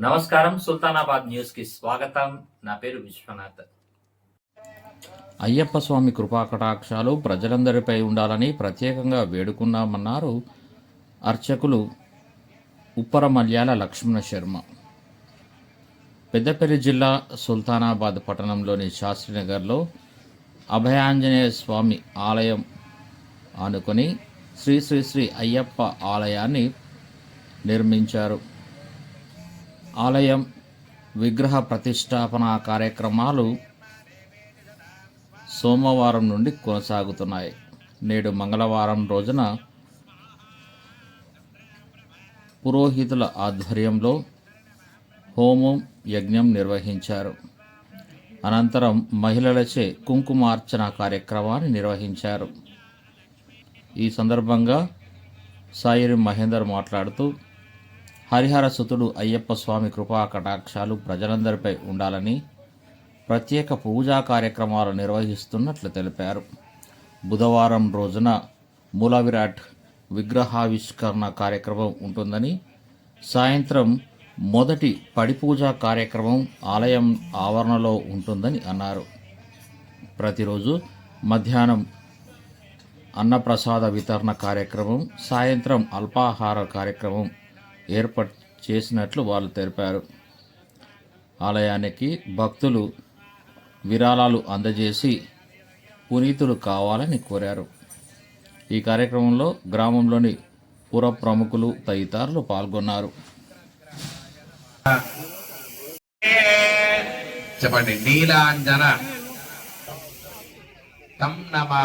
నమస్కారం సుల్తానాబాద్ న్యూస్కి స్వాగతం. నా పేరు విశ్వనాథ్. అయ్యప్ప స్వామి కృపాకటాక్షాలు ప్రజలందరిపై ఉండాలని ప్రత్యేకంగా వేడుకున్నామన్నారు అర్చకులు ఉప్పర మల్యాల లక్ష్మణ శర్మ. పెద్దపల్లి జిల్లా సుల్తానాబాద్ పట్టణంలోని శాస్త్రినగర్లో అభయాంజనేయ స్వామి ఆలయం ఆనుకొని శ్రీ శ్రీ శ్రీ అయ్యప్ప ఆలయాన్ని నిర్మించారు. ఆలయం విగ్రహ ప్రతిష్టాపన కార్యక్రమాలు సోమవారం నుండి కొనసాగుతున్నాయి. నేడు మంగళవారం రోజున పురోహితుల ఆధ్వర్యంలో హోమం యజ్ఞం నిర్వహించారు. అనంతరం మహిళలచే కుంకుమార్చన కార్యక్రమాన్ని నిర్వహించారు. ఈ సందర్భంగా సాయిరి మహేందర్ మాట్లాడుతూ హరిహర సుతుడు అయ్యప్ప స్వామి కృపా కటాక్షాలు ప్రజలందరిపై ఉండాలని ప్రత్యేక పూజా కార్యక్రమాలు నిర్వహిస్తున్నట్లు తెలిపారు. బుధవారం రోజున మూల విరాట్ విగ్రహావిష్కరణ కార్యక్రమం ఉంటుందని సాయంత్రం మొదటి పడిపూజ కార్యక్రమం ఆలయం ఆవరణలో ఉంటుందని అన్నారు. ప్రతిరోజు మధ్యాహ్నం అన్నప్రసాద వితరణ కార్యక్రమం సాయంత్రం అల్పాహార కార్యక్రమం ఏర్పాటు చేసినట్లు వాళ్ళు తెలిపారు. ఆలయానికి భక్తులు విరాళాలు అందజేసి పునీతులు కావాలని కోరారు. ఈ కార్యక్రమంలో గ్రామంలోని పుర ప్రముఖులు తదితరులు పాల్గొన్నారు. చెప్పండి. నీలాంజన. తం నమ.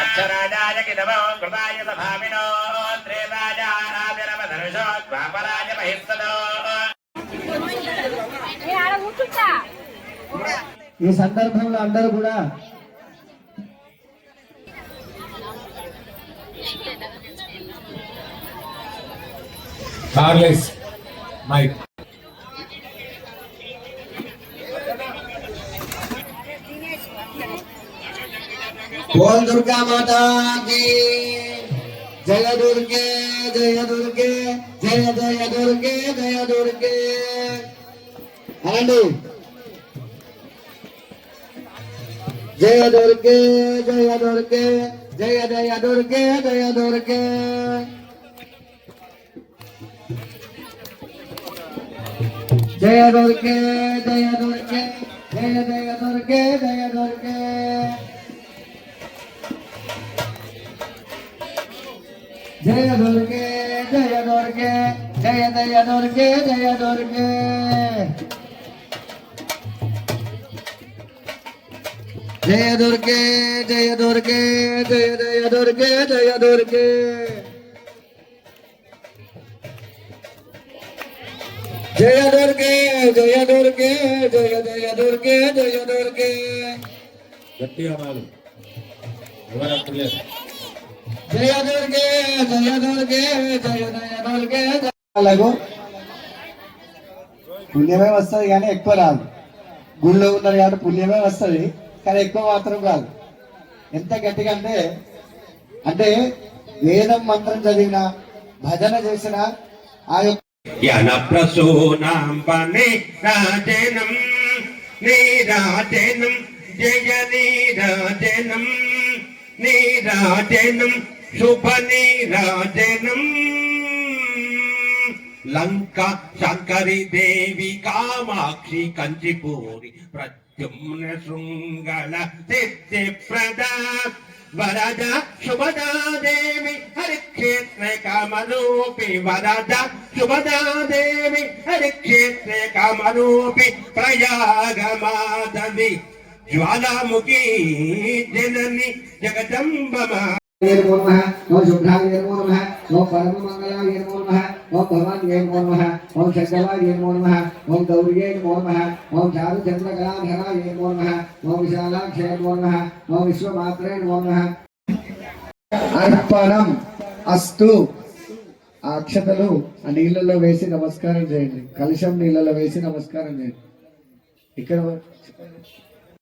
అక్షరాజాయ కిదమో కృతాయ సభామినో త్రేవాజానాభిరమధనుషో ద్వాపరాజ కూర్చుంటా. ఈ సందర్భంలో అందరూ కూడా చార్లెస్ మైక్ बोल दुर्गा माता की जय दुर्गे जय दुर्गे जय जय दुर्गे जय दुर्गे అనండి జయ దుర్గే జయ దుర్గే జయ జయ దుర్గే జయ దుర్గే జయ దుర్గే జయ దుర్గే జయ జయ దుర్గే జయ దుర్గే జయ దుర్గే జయ దుర్గే జయ జయ దుర్గే జయ దుర్గే జయ దుర్గే జయ దుర్గే జయ జయ దుర్గే జయ దుర్గే జయ దుర్గే జయ దుర్గే జయ జయ దుర్గే జయ దుర్గే. గట్టిగా నాలు ఎవరు లేదు. జయ దుర్గే జయ దుర్గే జయ జయ దుర్గే అలాగో. పుణ్యమే వస్తుంది కానీ ఎక్కువ రాదు. గుళ్ళో ఉన్నారు కాబట్టి పుణ్యమే వస్తుంది కానీ ఎక్కువ మాత్రం రాదు ఎంత గట్టిగా అంటే అంటే వేదం మంత్రం చదివిన భజన చేసిన ఆ యొక్క యనప్రసూనాం രാജനം రాజనం నీరాజనం జయ నీరాజనం నీరాజనం శుభ లంక శంకరి దేవి కామాక్షి కంచిపూరి ప్రత్యుమ్న శృంగళ సిద్ధి ప్రదా వరద శుభదా దేవి హరిక్షేత్ర కామరూపి వరద శుభదా దేవి హరిక్షేత్రే కామరూపి ప్రయాగ మాధవి జ్వాలాముఖి జనని జగదంబ మా నమో నమః ఓం శుభ్రాయ నమో నమః ఓం పరమమంగళాయ నమో నమః ఓం భవాన్యే నమో నమః ఓం శంకరాయ నమో నమః ఓం గౌర్యే నమో నమః ఓం చారు చంద్రకళాధరాయ నమో నమః ఓం విశాలాక్షయ నమో నమః ఓం విశ్వమాత్రే నమో నమః అర్పణం అస్తు ఆ అక్షతలు ఆ నీళ్ళలో వేసి నమస్కారం చేయండి. కలుషం నీళ్ళలో వేసి నమస్కారం చేయండి. ఇక్కడ